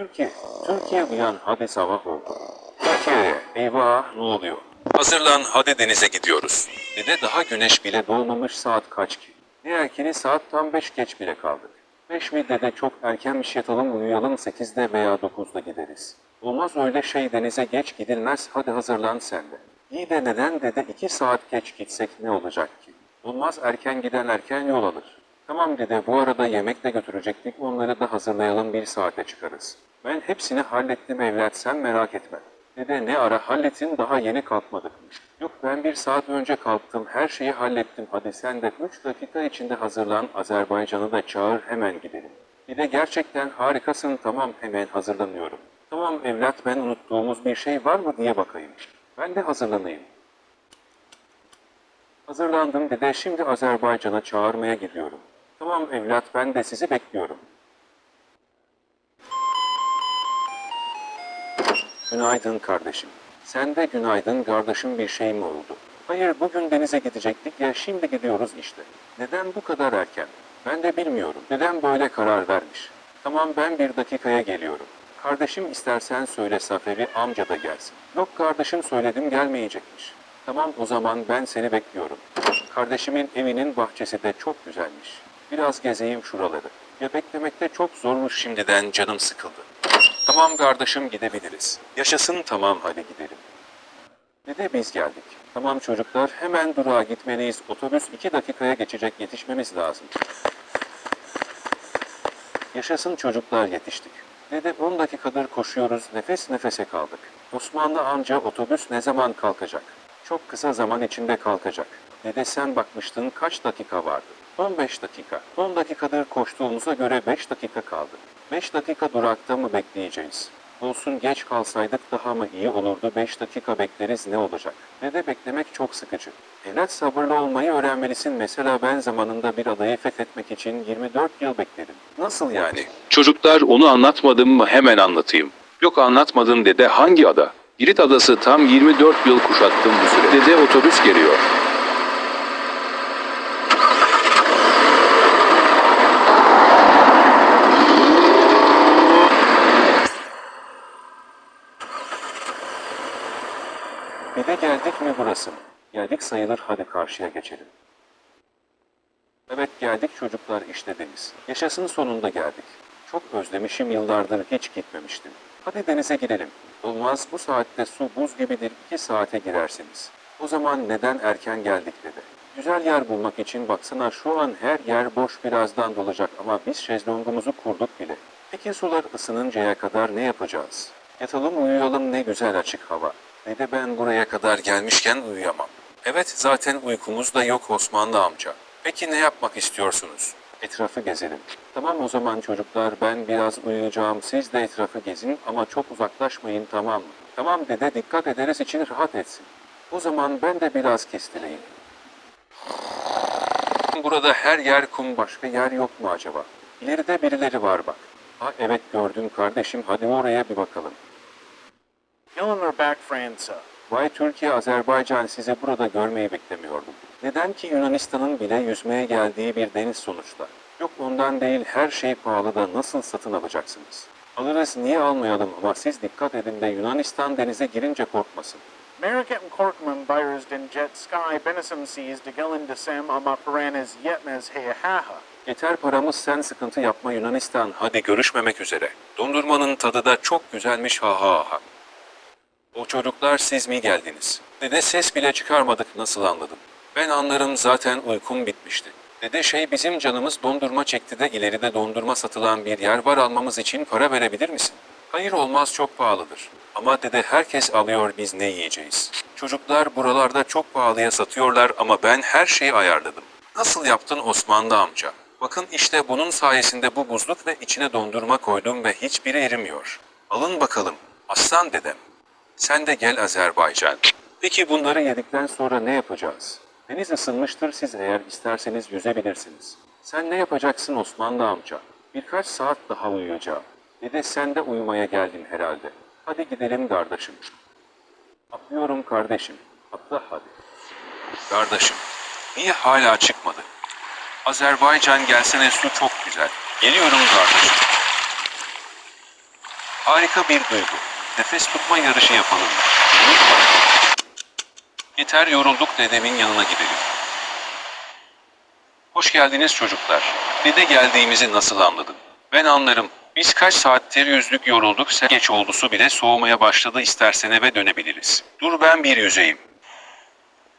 Türkiye, Türkiye uyan hadi sabah oldu. Türkiye'ye eyvah ne oluyor? Hazırlan hadi denize gidiyoruz. Dede daha güneş bile doğmamış saat kaç ki? Ne erkeni saat tam 5 geç bile kaldık. 5 mi dede çok erkenmiş yatalım uyuyalım 8'de veya 9'da gideriz. Olmaz öyle şey denize geç gidilmez hadi hazırlan sen de. İyi de neden dede 2 saat geç gitsek ne olacak ki? Olmaz erken giden erken yol alır. Tamam dede bu arada yemek de götürecektik onları da hazırlayalım bir saate çıkarız. Ben hepsini hallettim evlat sen merak etme. Dede ne ara halletin daha yeni kalkmadık? Yok ben bir saat önce kalktım her şeyi hallettim hadi sen de 3 dakika içinde hazırlan Azerbaycan'ı da çağır hemen gidelim. Bir de gerçekten harikasın tamam hemen hazırlanıyorum. Tamam evlat ben unuttuğumuz bir şey var mı diye bakayım. Ben de hazırlanayım. Hazırlandım dede şimdi Azerbaycan'a çağırmaya gidiyorum. Tamam evlat ben de sizi bekliyorum. Günaydın kardeşim. Sen de günaydın kardeşim bir şey mi oldu? Hayır bugün denize gidecektik ya şimdi gidiyoruz işte. Neden bu kadar erken? Ben de bilmiyorum. Neden böyle karar vermiş? Tamam ben bir dakikaya geliyorum. Kardeşim istersen söyle Saferi amca da gelsin. Yok kardeşim söyledim gelmeyecekmiş. Tamam o zaman ben seni bekliyorum. Kardeşimin evinin bahçesi de çok güzelmiş. Biraz gezeyim şuraları. Ya beklemekte çok zormuş şimdiden canım sıkıldı. Tamam kardeşim gidebiliriz. Yaşasın tamam hadi gidelim. Dede biz geldik. Tamam çocuklar hemen durağa gitmeliyiz. Otobüs iki dakikaya geçecek yetişmemiz lazım. Yaşasın çocuklar yetiştik. Dede 10 dakikadır koşuyoruz nefes nefese kaldık. Osmanlı amca otobüs ne zaman kalkacak? Çok kısa zaman içinde kalkacak. Dede sen bakmıştın kaç dakika vardı? 15 dakika. 10 dakikadır koştuğumuza göre 5 dakika kaldı. 5 dakika durakta mı bekleyeceğiz? Olsun geç kalsaydık daha mı iyi olurdu 5 dakika bekleriz ne olacak? Dede beklemek çok sıkıcı. Evlat sabırlı olmayı öğrenmelisin. Mesela ben zamanında bir adayı fethetmek için 24 yıl bekledim. Nasıl yani? Çocuklar onu anlatmadım mı hemen anlatayım. Yok anlatmadın dede hangi ada? Girit adası tam 24 yıl kuşattım bu süre. Dede otobüs geliyor. Bir de geldik mi burası? Geldik sayılır hadi karşıya geçelim. Evet geldik çocuklar işte deniz. Yaşasın sonunda geldik. Çok özlemişim yıllardır hiç gitmemiştim. Hadi denize girelim. Olmaz bu saatte su buz gibidir iki saate girersiniz. O zaman neden erken geldik dedi. Güzel yer bulmak için baksana şu an her yer boş birazdan dolacak ama biz şezlongumuzu kurduk bile. Peki sular ısınıncaya kadar ne yapacağız? Yatalım uyuyalım ne güzel açık hava. Ne de ben buraya kadar gelmişken uyuyamam. Evet zaten uykumuz da yok Osmanlı amca. Peki ne yapmak istiyorsunuz? Etrafı gezelim. Tamam o zaman çocuklar ben biraz uyuyacağım. Siz de etrafı gezin ama çok uzaklaşmayın tamam mı? Tamam dede dikkat ederiz için rahat etsin. O zaman ben de biraz kestireyim. Burada her yer kum başka yer yok mu acaba? İleride birileri var bak. Ha evet gördüm kardeşim hadi oraya bir bakalım. Eleanor back Franza. Vay Türkiye, Azerbaycan sizi burada görmeyi beklemiyordum. Neden ki Yunanistan'ın bile yüzmeye geldiği bir deniz sonuçta. Yok ondan değil her şey pahalı da nasıl satın alacaksınız? Alırız niye almayalım ama siz dikkat edin de Yunanistan denize girince korkmasın. American Korkman buyers den jet sky benisum seas de galen de sem ama paranas yetmes heyahaha. Yeter paramız sen sıkıntı yapma Yunanistan. Hadi görüşmemek üzere. Dondurmanın tadı da çok güzelmiş ha ha ha. O çocuklar siz mi geldiniz? Dede ses bile çıkarmadık nasıl anladım? Ben anlarım zaten uykum bitmişti. Dede şey bizim canımız dondurma çekti de ileride dondurma satılan bir yer var almamız için para verebilir misin? Hayır olmaz çok pahalıdır. Ama dede herkes alıyor biz ne yiyeceğiz? Çocuklar buralarda çok pahalıya satıyorlar ama ben her şeyi ayarladım. Nasıl yaptın Osmanlı amca? Bakın işte bunun sayesinde bu buzluk ve içine dondurma koydum ve hiçbiri erimiyor. Alın bakalım. Aslan dedem. Sen de gel Azerbaycan. Peki bunları yedikten sonra ne yapacağız? Deniz ısınmıştır siz eğer isterseniz yüzebilirsiniz. Sen ne yapacaksın Osmanlı amca? Birkaç saat daha uyuyacağım. Dede sen de uyumaya geldin herhalde. Hadi gidelim kardeşim. Atlıyorum kardeşim. Atla hadi. Kardeşim, niye hala çıkmadı? Azerbaycan gelsene su çok güzel. Geliyorum kardeşim. Harika bir duygu. Nefes tutma yarışı yapalım. Yeter yorulduk dedemin yanına gidelim. Hoş geldiniz çocuklar. Dede geldiğimizi nasıl anladın? Ben anlarım. Biz kaç saattir yüzlük yorulduk. Sen geç oldu su bile soğumaya başladı. İstersen eve dönebiliriz. Dur ben bir yüzeyim.